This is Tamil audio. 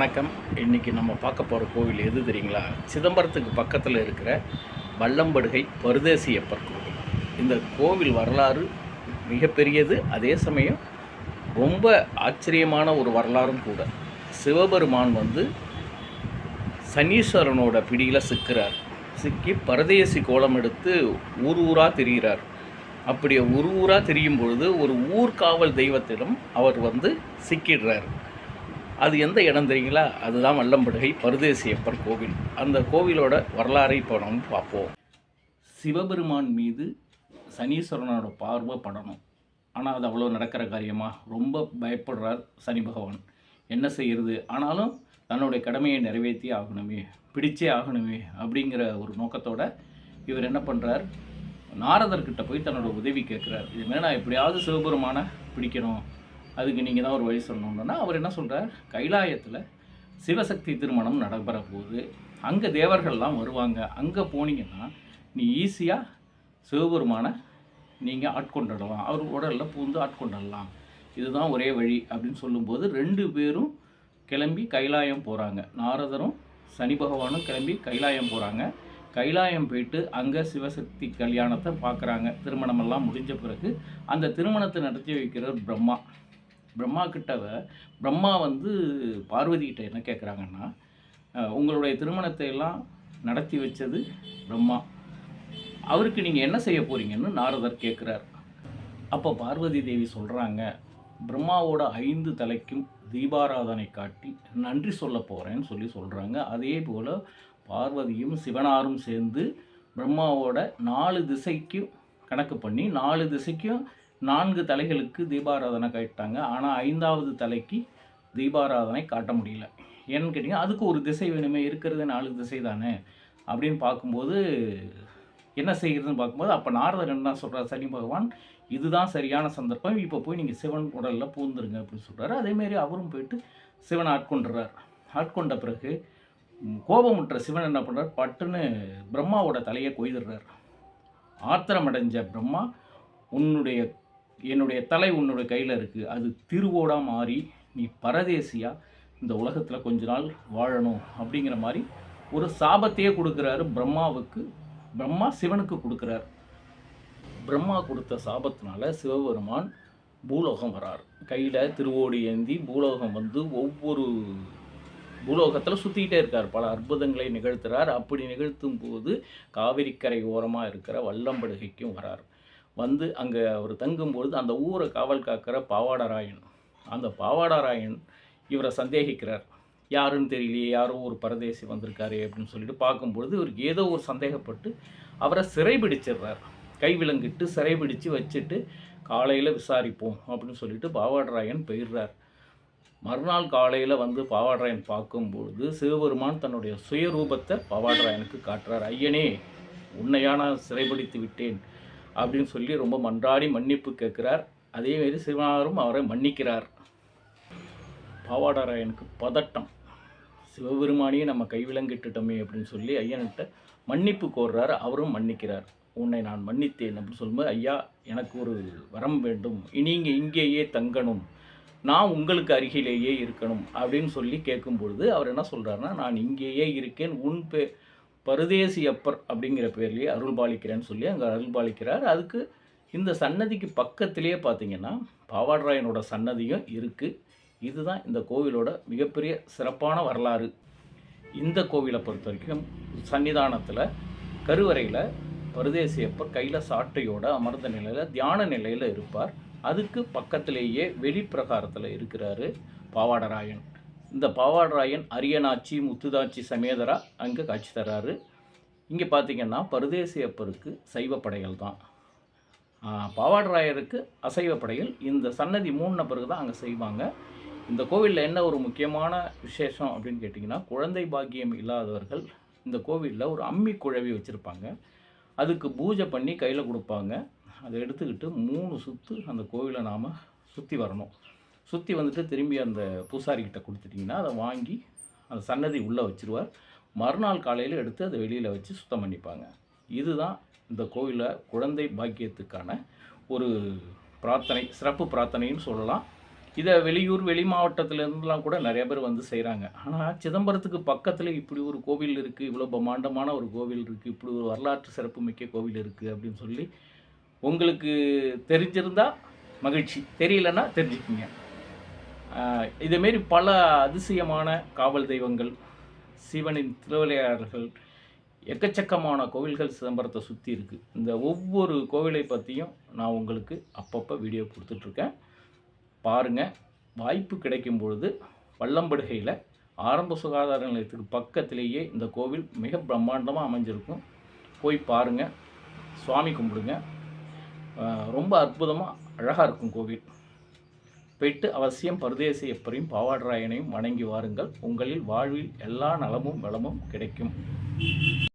வணக்கம். இன்றைக்கி நம்ம பார்க்க போகிற கோவில் எது தெரியுங்களா? சிதம்பரத்துக்கு பக்கத்தில் இருக்கிற வல்லம்படுகை பரதேசியப்பர் கோவில். இந்த கோவில் வரலாறு மிகப்பெரியது. அதே சமயம் ரொம்ப ஆச்சரியமான ஒரு வரலாறும் கூட. சிவபெருமான் வந்து சனீஸ்வரனோட பிடியில் சிக்கிறார். சிக்கி பரதேசி கோலம் எடுத்து ஊர் ஊராக தெரிகிறார் அப்படி ஒரு ஊராக தெரியும் பொழுது ஒரு ஊர்காவல் தெய்வத்திடம் அவர் வந்து சிக்கிடுறார். அது எந்த இடம் தெரியுங்களா? அதுதான் வல்லம்படுகை பருதேசியப்பர் கோவில். அந்த கோவிலோட வரலாறை இப்போ நம்ம பார்ப்போம். சிவபெருமான் மீது சனீஸ்வரனோட பார்வை படணும். ஆனால் அது அவ்வளோ நடக்கிற காரியமாக ரொம்ப பயப்படுறார் சனி பகவான். என்ன செய்கிறது ஆனாலும் தன்னுடைய கடமையை நிறைவேற்றி ஆகணுமே பிடிச்சே ஆகணுமே அப்படிங்கிற ஒரு நோக்கத்தோட இவர் என்ன பண்ணுறார் நாரதர்கிட்ட போய் தன்னோட உதவி கேட்குறார். இதுமாரி நான் எப்படியாவது சிவபெருமானை பிடிக்கணும். அதுக்கு நீங்கள் தான் ஒரு வழி சொல்லணுன்னா அவர் என்ன சொல்கிறார் கைலாயத்தில் சிவசக்தி திருமணம் நடைபெற போகுது. அங்கே தேவர்கள்லாம் வருவாங்க. அங்கே போனீங்கன்னா நீ ஈஸியாக சிவபெருமானை நீங்கள் ஆட்கொண்டுடலாம். அவர் உடலில் பூந்து ஆட்கொண்டுடலாம். இதுதான் ஒரே வழி அப்படின்னு சொல்லும்போது ரெண்டு பேரும் கிளம்பி கைலாயம் போகிறாங்க நாரதரும் சனி பகவானும் கிளம்பி கைலாயம் போகிறாங்க கைலாயம் போயிட்டு அங்கே சிவசக்தி கல்யாணத்தை பார்க்குறாங்க திருமணமெல்லாம் முடிஞ்ச பிறகு அந்த திருமணத்தை நடத்தி வைக்கிறார் பிரம்மா. பிரம்மா கிட்டவ பிரம்மா வந்து பார்வதிகிட்ட என்ன கேட்குறாங்கன்னா உங்களுடைய திருமணத்தை எல்லாம் நடத்தி வச்சது பிரம்மா. அவருக்கு நீங்கள் என்ன செய்ய போகிறீங்கன்னு நாரதர் கேட்குறார் அப்போ பார்வதி தேவி சொல்கிறாங்க பிரம்மாவோட ஐந்து தலைக்கும் தீபாராதனை காட்டி நன்றி சொல்ல போகிறேன்னு சொல்லி சொல்கிறாங்க அதே போல் பார்வதியும் சிவனாரும் சேர்ந்து பிரம்மாவோட நாலு திசைக்கும் கணக்கு பண்ணி நாலு திசைக்கும் நான்கு தலைகளுக்கு தீபாராதனை காட்டாங்க ஆனால் ஐந்தாவது தலைக்கு தீபாராதனை காட்ட முடியல. ஏன்னு கேட்டிங்கன்னா அதுக்கு ஒரு திசை வேணுமே இருக்கிறது நாலு திசை தானே? அப்படின்னு பார்க்கும்போது என்ன செய்கிறதுன்னு பார்க்கும்போது அப்போ நாரதர் என்ன சொல்கிறார் சனி பகவான் இதுதான் சரியான சந்தர்ப்பம். இப்போ போய் நீங்கள் சிவன் உடலில் பூந்துருங்க அப்படின்னு சொல்கிறாரு அதேமாரி அவரும் போயிட்டு சிவனை ஆட்கொண்டுறார். ஆட்கொண்ட பிறகு கோபமுற்ற சிவன் என்ன பண்ணுறார் பட்டுன்னு பிரம்மாவோட தலையை கொய்துடுறார் ஆத்திரமடைஞ்ச பிரம்மா உன்னுடைய என்னுடைய தலை உன்னுடைய கையில் இருக்குது அது திருவோடாக மாறி நீ பரதேசியாக இந்த உலகத்தில் கொஞ்ச நாள் வாழணும் அப்படிங்கிற மாதிரி ஒரு சாபத்தையே கொடுக்குறாரு பிரம்மாவுக்கு பிரம்மா சிவனுக்கு கொடுக்குறார். பிரம்மா கொடுத்த சாபத்தினால சிவபெருமான் பூலோகம் வரார். கையில் திருவோடி ஏந்தி பூலோகம் வந்து ஒவ்வொரு பூலோகத்தில் சுற்றிக்கிட்டே இருக்கார். பல அற்புதங்களை நிகழ்த்துறார். அப்படி நிகழ்த்தும் போது காவிரிக்கரை ஓரமாக இருக்கிற வல்லம்படுகைக்கும் வரார். வந்து அங்கே அவர் தங்கும்பொழுது அந்த ஊரை காவல் காக்கிற பாவாடராயன். அந்த பாவாடராயன் இவரை சந்தேகிக்கிறார். யாருன்னு தெரியலையே யாரோ ஒரு பரதேசி வந்திருக்காரு அப்படின்னு சொல்லிட்டு பார்க்கும்பொழுது இவருக்கு ஏதோ ஒரு சந்தேகப்பட்டு அவரை சிறைபிடிச்சிடுறார் கைவிலங்கிட்டு சிறைபிடிச்சு வச்சுட்டு காலையில் விசாரிப்போம் அப்படின்னு சொல்லிட்டு பாவாடராயன் போயிடுறார். மறுநாள் காலையில் வந்து பாவாடராயன் பார்க்கும்பொழுது சிவபெருமான் தன்னுடைய சுயரூபத்தை பாவாடராயனுக்கு காட்டுறார். ஐயனே உன்னையான சிறைபிடித்து விட்டேன். அப்படின்னு சொல்லி ரொம்ப மன்றாடி மன்னிப்பு கேட்கிறார். அதேமாரி சிவனாரும் அவரை மன்னிக்கிறார். பாவாடராயனுக்கு பதட்டம். சிவபெருமானியே நம்ம கைவிலங்கிட்டுட்டோமே அப்படின்னு சொல்லி ஐயன்கிட்ட மன்னிப்பு கோர்றார். அவரும் மன்னிக்கிறார். உன்னை நான் மன்னித்தேன் அப்படின்னு சொல்லும்போது ஐயா எனக்கு ஒரு வரம் வேண்டும். நீங்கள் இங்கேயே தங்கணும். நான் உங்களுக்கு அருகிலேயே இருக்கணும். அப்படின்னு சொல்லி கேட்கும்பொழுது அவர் என்ன சொல்கிறாருன்னா நான் இங்கேயே இருக்கேன். உன் பே பரதேசி அப்பர் அப்படிங்கிற பேர்லேயே அருள்பாலிக்கிறேன்னு சொல்லி அங்கே அருள்பாலிக்கிறார். அதுக்கு இந்த சன்னதிக்கு பக்கத்திலேயே பார்த்தீங்கன்னா பாவாடராயனோட சன்னதியும் இருக்குது இதுதான் இந்த கோவிலோட மிகப்பெரிய சிறப்பான வரலாறு. இந்த கோவிலை பொறுத்த வரைக்கும் சன்னிதானத்தில் கருவறையில் பரதேசியப்பர் கையில் சாட்டையோட அமர்ந்த நிலையில் தியான நிலையில் இருப்பார். அதுக்கு பக்கத்திலேயே வெளிப்பிரகாரத்தில் இருக்கிறாரு பாவாடராயன். இந்த பாவாடராயன் அரியனாச்சி முத்துதாச்சி சமேதரா அங்கே காட்சி தர்றாரு இங்கே பார்த்தீங்கன்னா பரதேசியப்பருக்கு சைவ படைகள் தான். பாவாடராயருக்கு அசைவ படைகள். இந்த சன்னதி மூணு பிறகு தான் அங்கே செய்வாங்க. இந்த கோவிலில் என்ன ஒரு முக்கியமான விசேஷம் அப்படின்னு கேட்டிங்கன்னா குழந்தை பாக்கியம் இல்லாதவர்கள் இந்த கோவிலில் ஒரு அம்மி குழவி வச்சுருப்பாங்க. அதுக்கு பூஜை பண்ணி கையில் கொடுப்பாங்க. அதை எடுத்துக்கிட்டு மூணு சுற்று அந்த கோவிலை நாம் சுற்றி வரணும். சுற்றி வந்துட்டு திரும்பி அந்த பூசாரிக்கிட்ட கொடுத்துட்டிங்கன்னா அதை வாங்கி அந்த சன்னதி உள்ளே வச்சிருவார். மறுநாள் காலையில் எடுத்து அதை வெளியில் வச்சு சுத்தம் பண்ணிப்பாங்க. இதுதான் இந்த கோவிலில் குழந்தை பாக்கியத்துக்கான ஒரு பிரார்த்தனை சிறப்பு பிரார்த்தனைன்னு சொல்லலாம். இதை வெளியூர் வெளி மாவட்டத்திலேருந்துலாம் கூட நிறைய பேர் வந்து செய்கிறாங்க ஆனால் சிதம்பரத்துக்கு பக்கத்தில் இப்படி ஒரு கோவில் இருக்குது இவ்வளோ பிரம்மாண்டமான ஒரு கோவில் இருக்குது இப்படி ஒரு வரலாற்று சிறப்புமிக்க கோவில் இருக்குது அப்படின்னு சொல்லி உங்களுக்கு தெரிஞ்சிருந்தா மகிழ்ச்சி. தெரியலன்னா தெரிஞ்சுக்கிங்க. இதேமாரி பல அதிசயமான காவல் தெய்வங்கள் சிவனின் திருவிளையாடல்கள் எக்கச்சக்கமான கோவில்கள் சிதம்பரத்தை சுற்றி இருக்குது இந்த ஒவ்வொரு கோவிலை பற்றியும் நான் உங்களுக்கு அப்பப்போ வீடியோ கொடுத்துட்ருக்கேன் பாருங்கள் வாய்ப்பு கிடைக்கும் பொழுது வல்லம்படுகையில் ஆரம்ப சுகாதார நிலையத்துக்கு பக்கத்திலேயே இந்த கோவில் மிக பிரம்மாண்டமாக அமைஞ்சிருக்கும். போய் பாருங்கள் சுவாமி கும்பிடுங்க. ரொம்ப அற்புதமாக அழகாக இருக்கும் கோவில். போயிட்டு அவசியம் பரதேசி எப்பரையும் பாவாடராயனையும் வணங்கி வாருங்கள். உங்களில் வாழ்வில் எல்லா நலமும் வளமும் கிடைக்கும்.